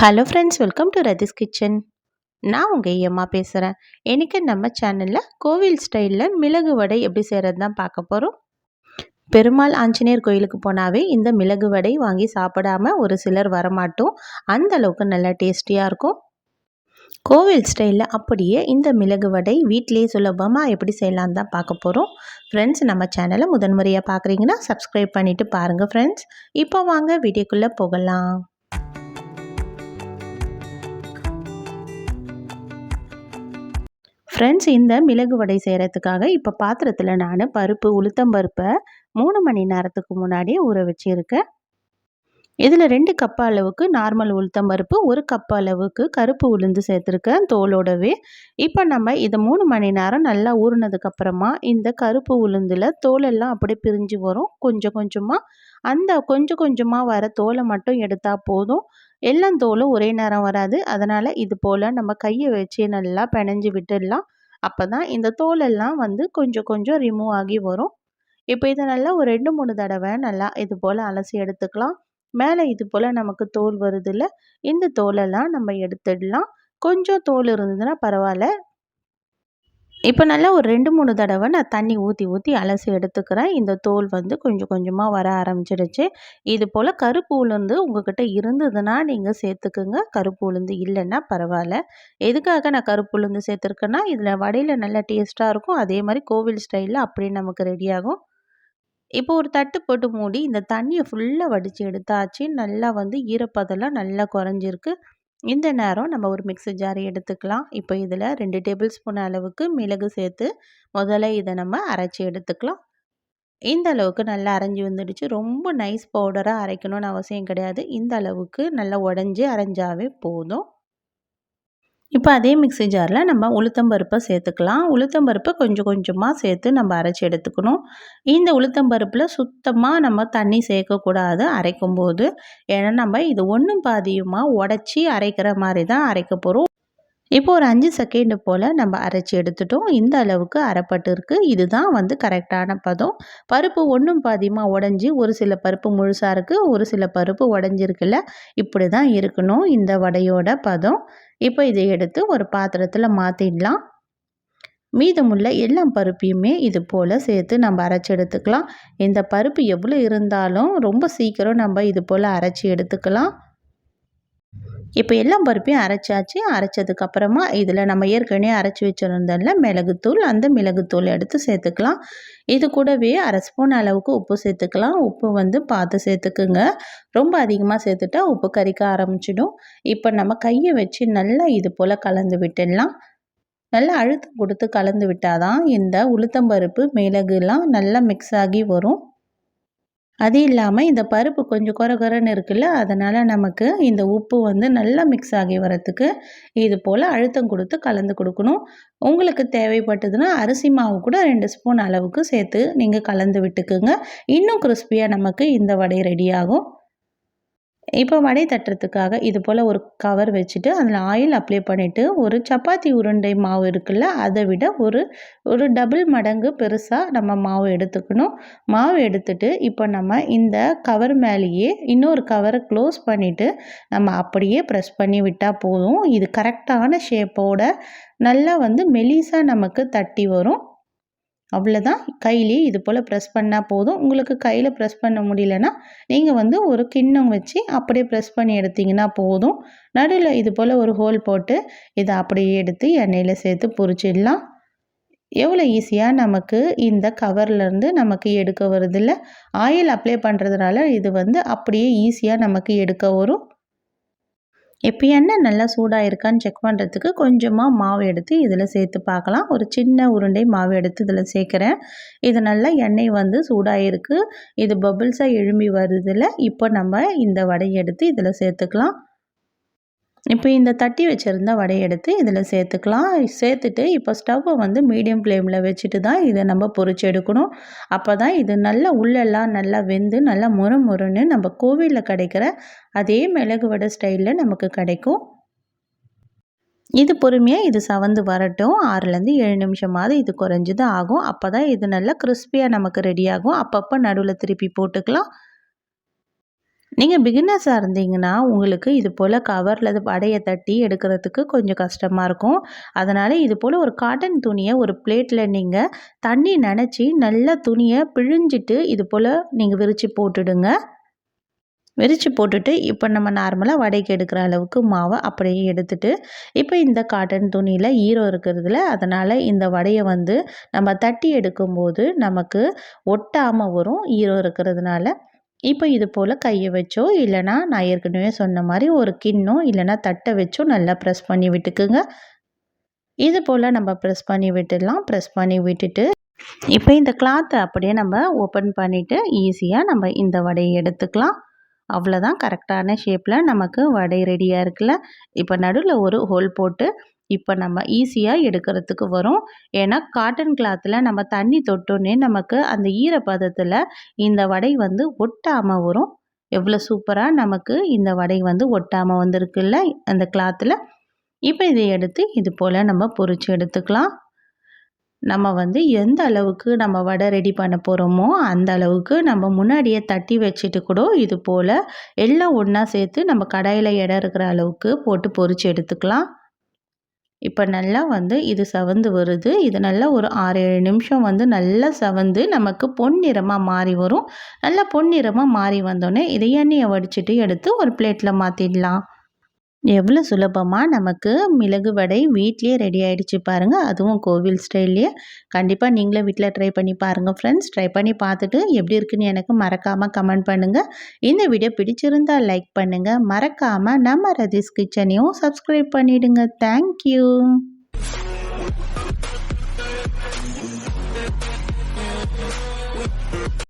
Hello friends welcome to Rathi's kitchen நான் உங்கள் ஐயம்மா பேசுகிறேன் இன்றைக்கி நம்ம சேனலில் கோவில் ஸ்டைலில் மிளகு வடை எப்படி செய்கிறது தான் பார்க்க போகிறோம் பெருமாள் ஆஞ்சநேயர் கோயிலுக்கு போனாவே இந்த மிளகு வடை வாங்கி சாப்பிடாம ஒரு சிலர் வரமாட்டோம். அந்த அளவுக்கு நல்லா டேஸ்டியாக இருக்கும். கோவில் ஸ்டைலில் அப்படியே இந்த மிளகு வடை வீட்டிலேயே சுலபமாக எப்படி செய்யலாம் தான் பார்க்க போகிறோம் ஃப்ரெண்ட்ஸ் நம்ம சேனலை முதன்முறையாக பார்க்குறீங்கன்னா சப்ஸ்கிரைப் பண்ணிவிட்டு பாருங்கள் ஃப்ரெண்ட்ஸ் இப்போ வாங்க வீடியோக்குள்ளே போகலாம். ஃப்ரெண்ட்ஸ் இந்த மிளகு வடை செய்கிறதுக்காக இப்போ பாத்திரத்தில் நான் பருப்பு உளுத்தம்பருப்பை மூணு மணி நேரத்துக்கு முன்னாடியே ஊற வச்சுருக்கேன். இதில் ரெண்டு கப் அளவுக்கு நார்மல் உளுத்தம்பருப்பு ஒரு கப் அளவுக்கு கருப்பு உளுந்து சேர்த்துருக்கேன் தோலோடவே. இப்போ நம்ம இதை மூணு மணி நேரம் நல்லா ஊறினதுக்கப்புறமா இந்த கருப்பு உளுந்தில் தோலெல்லாம் அப்படியே பிரிஞ்சு வரும். கொஞ்சம் கொஞ்சமாக அந்த கொஞ்சம் கொஞ்சமாக வர தோலை மட்டும் எடுத்தால் போதும். எல்லாம் தோலும் ஒரே நேரம் வராது. அதனால் இது போல் நம்ம கையை வச்சு நல்லா பிணைஞ்சு விட்டுடலாம். அப்போ தான் இந்த தோலெல்லாம் வந்து கொஞ்சம் கொஞ்சம் ரிமூவ் ஆகி வரும். இப்போ இதை நல்லா ஒரு ரெண்டு மூணு தடவை நல்லா இது போல் அலசி எடுத்துக்கலாம். மேலே இது போல் நமக்கு தோல் வருதில்ல இந்த தோலெல்லாம் நம்ம எடுத்துடலாம். கொஞ்சம் தோல் இருந்ததுன்னா பரவாயில்ல. இப்போ நல்லா ஒரு ரெண்டு மூணு தடவை நான் தண்ணி ஊற்றி ஊற்றி அலசி எடுத்துக்கிறேன். இந்த தோல் வந்து கொஞ்சம் கொஞ்சமாக வர ஆரம்பிச்சிடுச்சு. இது போல் கருப்பு உளுந்து உங்கள்கிட்ட இருந்ததுன்னா நீங்கள் சேர்த்துக்குங்க. கருப்பு உளுந்து இல்லைன்னா பரவாயில்ல. எதுக்காக நான் கருப்பு உளுந்து சேர்த்துருக்கேன்னா இதில் வடையில் நல்லா டேஸ்ட்டாக இருக்கும். அதே மாதிரி கோவில் ஸ்டைலில் அப்படியே நமக்கு ரெடியாகும் இப்போ ஒரு தட்டு போட்டு மூடி இந்த தண்ணியை ஃபுல்லாக வடித்து எடுத்தாச்சு. நல்லா வந்து ஈரப்பதெல்லாம் நல்லா குறைஞ்சிருக்கு. இந்த நேரம் நம்ம ஒரு மிக்ஸி ஜாரி எடுத்துக்கலாம். இப்போ இதில் ரெண்டு டேபிள் ஸ்பூன் அளவுக்கு மிளகு சேர்த்து முதல்ல இதை நம்ம அரைச்சி எடுத்துக்கலாம். இந்த அளவுக்கு நல்லா அரைஞ்சி வந்துடுச்சு. ரொம்ப நைஸ் பவுடராக அரைக்கணும்னு அவசியம் கிடையாது. இந்த அளவுக்கு நல்லா உடஞ்சி அரைஞ்சாவே போதும். இப்போ அதே மிக்ஸி ஜாரில் நம்ம உளுத்தம்பருப்பை சேர்த்துக்கலாம். உளுத்தம்பருப்பை கொஞ்சம் கொஞ்சமாக சேர்த்து நம்ம அரைச்சி எடுத்துக்கணும். இந்த உளுத்தம்பருப்பில் சுத்தமாக நம்ம தண்ணி சேர்க்கக்கூடாது அரைக்கும் போது ஏன்னா நம்ம இது ஒன்றும் பாதியுமாக உடச்சி அரைக்கிற மாதிரி தான் அரைக்க போகிறோம் இப்போ ஒரு அஞ்சு செகண்டு போல் நம்ம அரைச்சி எடுத்துட்டோம். இந்த அளவுக்கு அரைப்பட்டு இருக்குது இதுதான் வந்து கரெக்டான பதம். பருப்பு ஒன்றும் பாதியமாக உடஞ்சி ஒரு சில பருப்பு முழுசாக இருக்குது ஒரு சில பருப்பு உடஞ்சிருக்குல்ல. இப்படி தான் இருக்கணும் இந்த வடையோட பதம். இப்போ இதை எடுத்து ஒரு பாத்திரத்தில் மாற்றிடலாம் மீதமுள்ள எல்லா பருப்பையுமே இது போல் சேர்த்து நம்ம அரைச்சி எடுத்துக்கலாம். இந்த பருப்பு எவ்வளோ இருந்தாலும் ரொம்ப சீக்கிரம் நம்ம இது போல் அரைச்சி எடுத்துக்கலாம். இப்போ எல்லாம் பருப்பையும் அரைச்சாச்சு. அரைச்சதுக்கப்புறமா இதில் நம்ம ஏற்கனவே அரைச்சி வச்சுருந்தோம்ல மிளகுத்தூள் அந்த மிளகுத்தூள் எடுத்து சேர்த்துக்கலாம். இது கூடவே அரை ஸ்பூன் அளவுக்கு உப்பு சேர்த்துக்கலாம். உப்பு வந்து பார்த்து சேர்த்துக்குங்க. ரொம்ப அதிகமாக சேர்த்துட்டா உப்பு கறிக்க ஆரம்பிச்சிடும். இப்போ நம்ம கையை வச்சு நல்லா இது போல் கலந்து விட்டுடலாம். நல்லா அழுத்தம் கொடுத்து கலந்து விட்டால் தான் இந்த உளுத்தம்பருப்பு மிளகுலாம் நல்லா மிக்ஸ் ஆகி வரும். அது இல்லாமல் இந்த பருப்பு கொஞ்சம் குறை குறைன்னு இருக்குல்ல அதனால் நமக்கு இந்த உப்பு வந்து நல்லா மிக்ஸ் ஆகி வரத்துக்கு இது போல் அழுத்தம் கொடுத்து கலந்து கொடுக்கணும். உங்களுக்கு தேவைப்பட்டதுன்னா அரிசி மாவு கூட ரெண்டு ஸ்பூன் அளவுக்கு சேர்த்து நீங்கள் கலந்து விட்டுக்குங்க. இன்னும் கிறிஸ்பியாக நமக்கு இந்த வடை ரெடி ஆகும். இப்போ வடை தட்டுறதுக்காக இது போல் ஒரு கவர் வச்சுட்டு அதில் ஆயில் அப்ளை பண்ணிவிட்டு ஒரு சப்பாத்தி உருண்டை மாவு இருக்குல்ல அதை விட ஒரு ஒரு டபுள் மடங்கு பெருசாக நம்ம மாவு எடுத்துக்கணும். மாவு எடுத்துட்டு இப்போ நம்ம இந்த கவர் மேலேயே இன்னொரு கவரை க்ளோஸ் பண்ணிவிட்டு நம்ம அப்படியே ப்ரெஸ் பண்ணி விட்டால் போதும். இது கரெக்டான ஷேப்போட நல்லா வந்து மெலிசாக நமக்கு தட்டி வரும். அவ்வளோதான் கையிலே இது போல் ப்ரெஸ் பண்ணால் போதும். உங்களுக்கு கையில் ப்ரெஸ் பண்ண முடியலன்னா நீங்கள் வந்து ஒரு கிண்ணம் வச்சு அப்படியே ப்ரெஸ் பண்ணி எடுத்திங்கன்னா போதும். நடுவில் இது போல் ஒரு ஹோல் போட்டு இதை அப்படியே எடுத்து எண்ணெயில் சேர்த்து பொரிச்சிடலாம். எவ்வளோ ஈஸியாக நமக்கு இந்த கவர்லேருந்து நமக்கு எடுக்க வருதில்ல ஆயில் அப்ளை பண்ணுறதுனால இது வந்து அப்படியே ஈஸியாக நமக்கு எடுக்க வரும். இப்போ எண்ணெய் நல்லா சூடாக இருக்கான்னு செக் பண்ணுறதுக்கு கொஞ்சமாக மாவு எடுத்து இதில் சேர்த்து பார்க்கலாம். ஒரு சின்ன உருண்டை மாவு எடுத்து இதில் சேர்க்குறேன். இது நல்லா எண்ணெய் வந்து சூடாக இருக்குது இது பபுள்ஸாக எழும்பி வருதில் இப்போ நம்ம இந்த வடையை எடுத்து இதில் சேர்த்துக்கலாம். இப்போ இந்த தட்டி வச்சுருந்த வடையை எடுத்து இதில் சேர்த்துக்கலாம். சேர்த்துட்டு இப்போ ஸ்டவ்வை வந்து மீடியம் ஃப்ளேமில் வச்சுட்டு தான் இதை நம்ம பொறிச்சு எடுக்கணும். அப்போ தான் இது நல்லா உள்ளெல்லாம் நல்லா வெந்து நல்லா முறு முறுன்னு நம்ம கோவிலில் கிடைக்கிற அதே மிளகு வடை ஸ்டைலில் நமக்கு கிடைக்கும். இது பொறுமையாக இது சவந்து வரட்டும். ஆறுலேருந்து ஏழு நிமிஷமாவது இது குறைஞ்சது ஆகும். அப்போ தான் இது நல்லா கிறிஸ்பியாக நமக்கு ரெடி ஆகும். அப்பப்போ நடுவில் திருப்பி போட்டுக்கலாம். நீங்கள் பிகினர்ஸாக இருந்தீங்கன்னா உங்களுக்கு இது போல் கவரில் வடையை தட்டி எடுக்கிறதுக்கு கொஞ்சம் கஷ்டமாக இருக்கும். அதனால் இது போல் ஒரு காட்டன் துணியை ஒரு பிளேட்டில் நீங்கள் தண்ணி நினச்சி நல்லா துணியை பிழிஞ்சிட்டு இது போல் நீங்கள் விரித்து போட்டுடுங்க. விரித்து போட்டுட்டு இப்போ நம்ம நார்மலாக வடைக்கு எடுக்கிற அளவுக்கு மாவை அப்படியே எடுத்துட்டு இப்போ இந்த காட்டன் துணியில் ஈரம் இருக்கிறதுல அதனால் இந்த வடையை வந்து நம்ம தட்டி எடுக்கும்போது நமக்கு ஒட்டாமல் வரும் ஈரம் இருக்கிறதுனால. இப்போ இது போல் கையை வச்சோ இல்லைனா நான் ஏற்கனவே சொன்ன மாதிரி ஒரு கிண்ணம் இல்லைனா தட்டை வச்சோ நல்லா ப்ரெஸ் பண்ணி விட்டுக்குங்க. இது போல் நம்ம ப்ரெஸ் பண்ணி விட்டுடலாம். ப்ரெஸ் பண்ணி விட்டுட்டு இப்போ இந்த கிளாத்தை அப்படியே நம்ம ஓப்பன் பண்ணிவிட்டு ஈஸியாக நம்ம இந்த வடையை எடுத்துக்கலாம். அவ்வளோதான் கரெக்டான ஷேப்பில் நமக்கு வடை ரெடியாக இருக்குல்ல. இப்போ நடுவில் ஒரு ஹோல் போட்டு இப்போ நம்ம ஈஸியாக எடுக்கிறதுக்கு வரும். ஏன்னா காட்டன் கிளாத்தில் நம்ம தண்ணி தொட்டோன்னே நமக்கு அந்த ஈரப்பதத்தில் இந்த வடை வந்து ஒட்டாமல் வரும். எவ்வளோ சூப்பராக நமக்கு இந்த வடை வந்து ஒட்டாமல் வந்திருக்குல்ல அந்த கிளாத்தில் இப்போ இதை எடுத்து இது போல் நம்ம பொறிச்சு எடுத்துக்கலாம். நம்ம வந்து எந்த அளவுக்கு நம்ம வடை ரெடி பண்ண போகிறோமோ அந்த அளவுக்கு நம்ம முன்னாடியே தட்டி வச்சுட்டு கூட இது போல் எல்லாம் ஒன்றா சேர்த்து நம்ம கடாயில் இடம் இருக்கிற அளவுக்கு போட்டு பொறிச்சு எடுத்துக்கலாம். இப்போ நல்லா வந்து இது சவந்து வருது. இது நல்லா ஒரு ஆறு ஏழு நிமிஷம் வந்து நல்லா சவந்து நமக்கு பொன்னிறமாக மாறி வரும். நல்லா பொன்னிறமாக மாறி வந்தோடனே இதை எண்ணெயை வடிச்சிட்டு எடுத்து ஒரு பிளேட்டில் மாற்றிடலாம் எவ்வளோ சுலபமாக நமக்கு மிளகு வடை வீட்லேயே ரெடி ஆகிடுச்சு பாருங்கள் அதுவும் கோவில் ஸ்டைல்லையே கண்டிப்பாக நீங்களே வீட்டில் ட்ரை பண்ணி பாருங்கள் ஃப்ரெண்ட்ஸ் ட்ரை பண்ணி பார்த்துட்டு எப்படி இருக்குன்னு எனக்கு மறக்காமல் கமெண்ட் பண்ணுங்கள் இந்த வீடியோ பிடிச்சிருந்தால் லைக் பண்ணுங்கள் மறக்காமல் நம்ம ரதீஸ் கிச்சனையும் சப்ஸ்கிரைப் பண்ணிவிடுங்க தேங்க்யூ